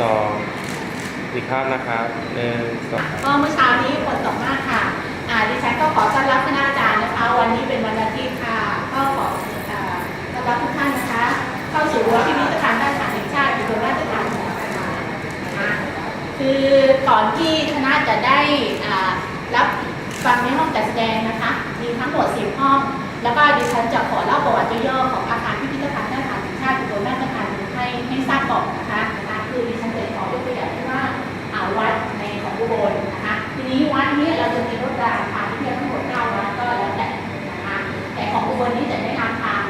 สองอีกภาพนะครับหนึ่งสองก็เมื่อเช้านี้ฝนตกมากค่ะ อ่าดิฉันก็ขอต้อนรับคณะอาจารย์นะคะ วันนี้เป็นวันอาทิตย์ค่ะ ก็ขออ่าต้อนรับทุกท่านนะคะ เข้าสู่รั้วพิพิธภัณฑ์ด้านการแห่งชาติอุบลราชธานีนะคะนะคะคือก่อนที่คณะจะได้อ่ารับฟังในห้องจัดแสดงนะคะ มีทั้งหมด10ห้อง แล้วก็ดิฉันจะขอเล่าประวัติย่อของอาคารพิพิธภัณฑ์ด้านการแห่งชาติอุบลราชธานีให้ให้ทราบก่อนนะคะนะคะคือดิฉันจะขอยกตัวอย่างที่ว่า อ่าวัดในของอุบลนะคะ ทีนี้วัดเนี้เราจะมีรถรางผ่านที่เพียงทั้งหมด9วัดก็แล้วแต่นะคะ แต่ของอุบลนี้จะแนะนำทาง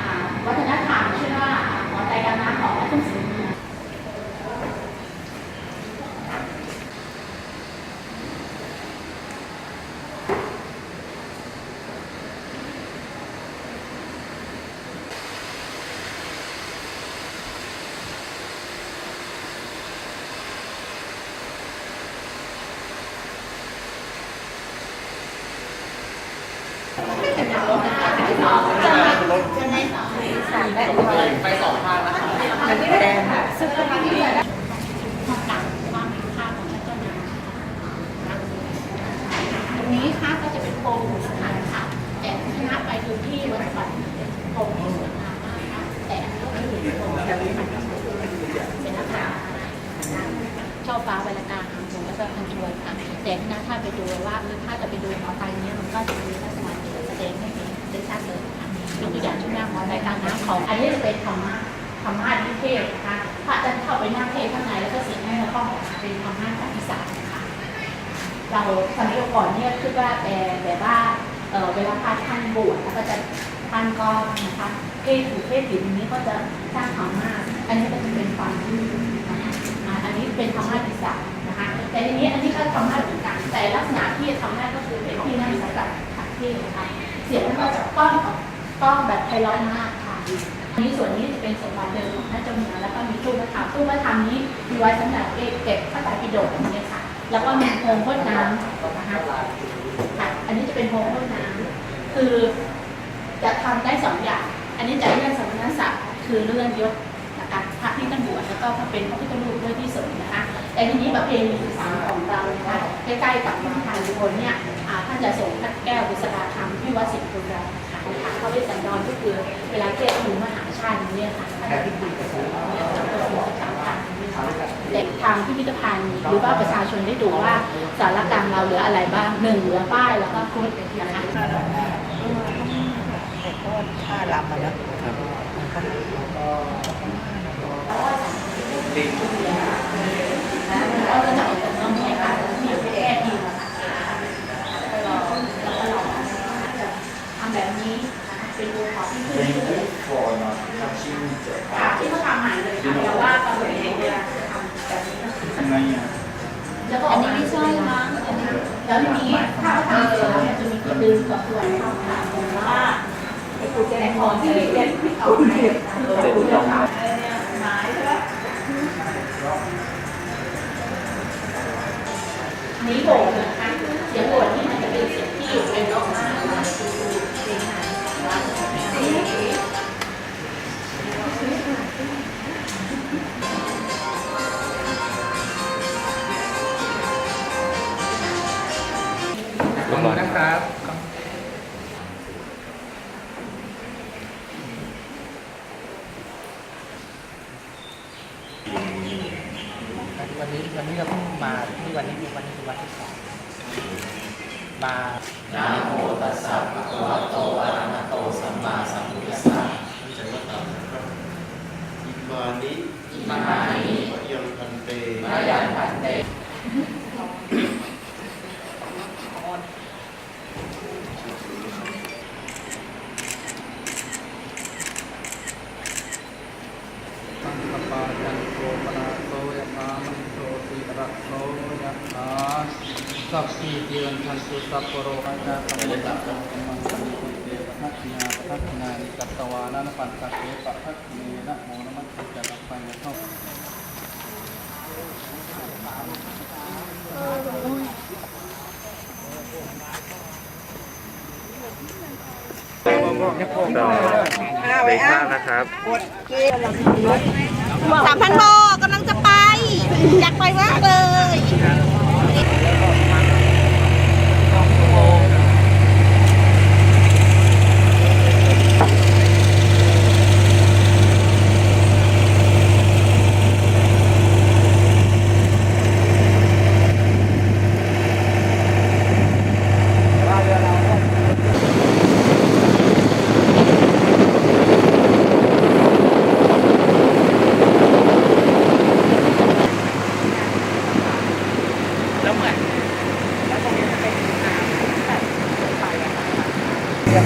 อ่าวัฒนธรรมชื่อว่าอ่าหอไตรการน้ำของวัดทุ่งศรีเมือง ไปสองภาคนะคะมันแดงซึ่งก็มีที่ความต่างความมีค่าของเจ้าน้ำนตรงนี้ค่ะก็จะเป็นโพรงสถานค่ะ แต่คณะไปดูที่วัดวัดโพรงที่สวยงามมากนะคะแต่อันนี้ก็คือโพรงแบบนี้มันเป็นอาคารชอบฟ้าเวลากลางทางตรงแล้วก็ทางชวนค่ะแต่คณะถ้าไปดูว่าเออถ้าจะไปดูหอไตเนี้ยมันก็จะมีลักษณะ แสดงให้เห็นได้ชัดเลยค่ะยกตัวอย่างช่นหอไตรกางน้ำของ อันนี้จะเป็นธรรมะธรรมะนิเทศนะคะพระอาจารย์เข้าไปนั่งเทศข้างในแล้วก็เสียงให้เราเข้าออกมาเป็นธรรมะจากอีสานนะคะเราสมัยก่อนเนี่ยคือว่าแต่แบบว่าเวลาพระท่านบวชแล้วก็จะท่านก็นะคะเทศถูกเทศผิดอย่างนี้ก็จะสร้างธรรมะอันนี้ก็จะเป็นความรู้นะคะอ่าอันนี้เป็นธรรมะอีสานนะคะ แต่ทีนี้อันนี้ก็ธรรมะเหมือนกันแต่ลักษณะที่ทำได้ก็คือเป็นที่นั่งสำหรับขัดเทศนะคะ เสียงก็จะก้องก้องแบบไพเราะมากค่ะนี้ส่วนนี้จะเป็นสมบัติเดิมของพระเจ้าเมืองแล้วก็มีตู้พระธรรมตู้พระธรรมนี้มีไว้สำหรับเก็บพระไตรปิฎกอย่างเงี้ยค่ะ แล้วก็มีโพรงพ่นน้ำนะคะค่ะอันนี้จะเป็นโพรงพ่นน้ำคือจะทำได้สองอย่าง อันนี้จะเลื่อนสมณศักดิ์คือเลื่อนยศนะคะพระที่ตั้งบวชแล้วก็พระเป็นพระพุทธรูปด้วยที่สงฆ์นะคะ แต่ทีนี้ประเพณีอีสานของเรานะคะใกล้ๆกับวัดทางอุบลเนี่ยท่านจะส่งพระแก้วบุษราคำที่วัดสิงห์บุรีค่ะนะคะเขาได้สัญญาณก็คือเวลาเทศน์ถึงมหาชาติเนี่ยค่ะท่านจะพิธีกระสุนเนี่ยจะเป็นประจำการเด็กทางพิพิธภัณฑ์หรือว่าประชาชนได้ดูว่าสารกลางเราเหลืออะไรบ้างหนึ่งเหลือป้ายแล้วก็ครุฑนะคะท่าลำมาแล้วก็จะออกจากน้องเนี่ยค่ะมีแค่ทีละค่ะแล้วก็รอแล้วก็รอจะทำแบบนี้นะคะเป็นตัวขอที่ขึ้นที่สุด ค่ะที่เขาทำใหม่เลยค่ะแต่ว่าตอนนี้เวลาจะทำแบบนี้ก็คือ ทำไงอะ แล้วก็อันนี้ไม่ใช่มั้งอันนี้ แล้วทีนี้ถ้าเขาทำเสร็จแล้วเนี่ยจะมีกระดึงกับตัวเข้าค่ะว่าไอ้ปูแจงของที่เรียนไม่เอาให้แต่ปูจะทำเนี่ยไม้ใช่ไหมนี้โบกนะคะเสียงโบกนี่มันจะเป็นเสียงที่เป็นล็อกมา วันนี้คือวันนี้คือวันที่สองมาอิมานิอิมานิยังพันเตพระยานพันเต สังกปาจันโทปนาโตยะธามณิโตติระโตยะธาสั พพิติวันทันตุสัพโรอาจาสัพพะตะสัมมังสัมพุทเตปะทักนาปะทักนานิกัตตวานันปันตะเกปะทักเนนะโมนะมัสสะจะปัญญาเข้าสองอีกภาพนะครับสามพันโบกำลังจะไป อยากไปมากเลย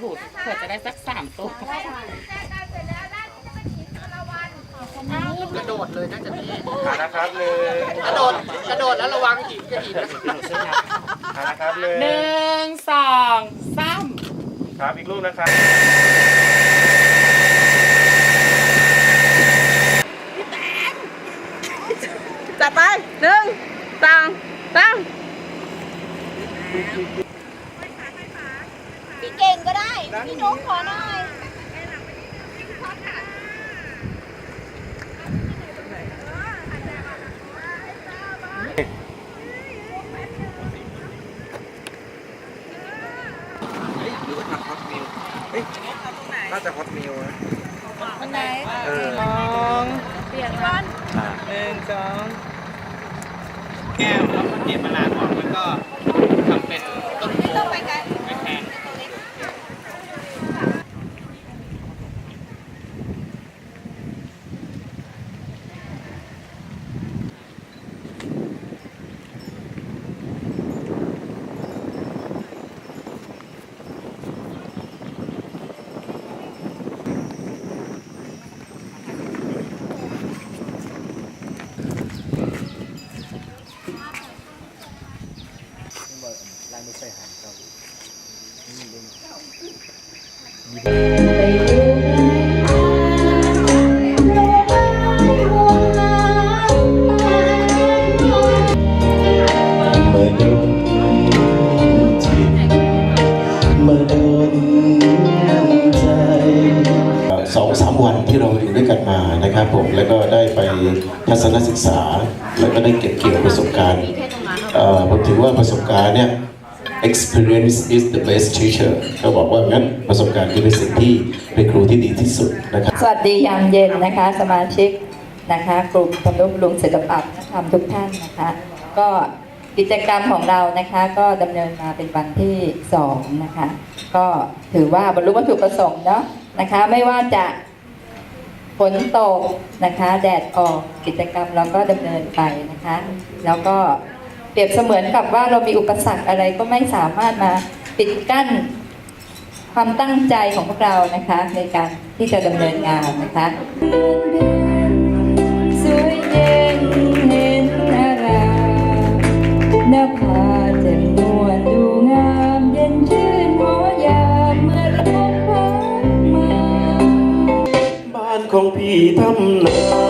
ถูดเผื่อจะได้สักสามตัวกระโดดเลยน่าจะดีขานะครับหนึ่งกระโดดกระโดดแล้วระวังหินกับหินนะขานะครับหนึ่งหนึ่งสองสามครับอีกลูกนะครับจัดไปหนึ่งสองสาม พี่นุ๊กขอหน่อยน่าจะฮอตมิลนะอันไหนเออสองเปลี่ยนก้อนหนึ่งสองแก้วแล้วก็เก็บมาล้างออกแล้วก็ทำเป็นต้นโพต้องไปไกล ไปแทน เมื่อโดนจิตเมื่อโดนใจ สองสามวันที่เราอยู่ด้วยกันมานะครับผมแล้วก็ได้ไปทัศนศึกษา แล้วก็ได้เก็บเกี่ยวประสบการณ์ผมถือว่าประสบการณ์เนี่ย experience is the best teacher ก็บอกว่างั้นประสบการณ์คือเป็นสิ่งที่เป็นครูที่ดีที่สุดนะครับ สวัสดียามเย็นนะคะ สมาชิกนะคะกลุ่มทำนุบำรุงศิลปะวัฒนธรรมทุกท่านนะคะ ก็กิจกรรมของเรานะคะก็ดำเนินมาเป็นวันที่สองนะคะ ก็ถือว่าบรรลุวัตถุประสงค์เนาะนะคะ ไม่ว่าจะฝนตกนะคะ แดดออกกิจกรรมเราก็ดำเนินไปนะคะ แล้วก็ เปรียบเสมือนกับว่าเรามีอุปสรรคอะไรก็ไม่สามารถมาปิดกั้นความตั้งใจของพวกเรานะคะ ในการที่จะดำเนินงานนะคะสวยเย็นเห็นอารามหน้าผาแจ่มนวลดูงามเย็นชื่นหอยามเมื่อลมพัดมา บ้านของพี่ทำนา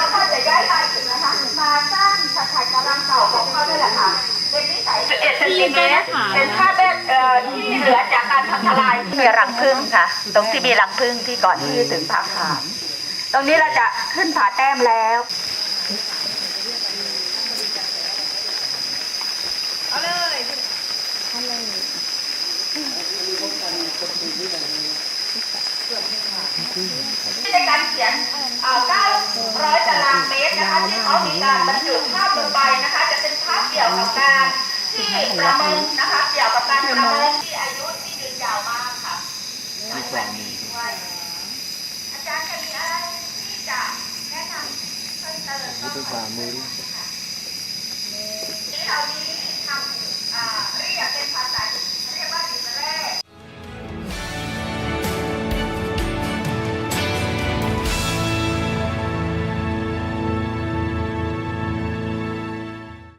เซนติเมตรเป็นค่าเบ็ดเอ่อที่เหลือจากการพังทลายมีรังผึ้งค่ะ ตรงที่มีรังผึ้งที่ก่อนที่จะถึงผาขาม ตรงนี้เราจะขึ้นผาแต้มแล้วในการเขียนเอ่อ900ตารางเมตรนะคะที่เขามีการบรรจุภาพลงไปนะคะ จะเป็นภาพเกี่ยวกับการ ที่ประมงนะคะเกี่ยวกับการประมงที่อายุที่ยืนยาวมากค่ะมีความมีด้วยอาจารย์จะมีอะไรที่จะแนะนำเพิ่มเติมก็เป็นความมือที่เรานี้ทำอ่าเรียกเป็นภาษาญี่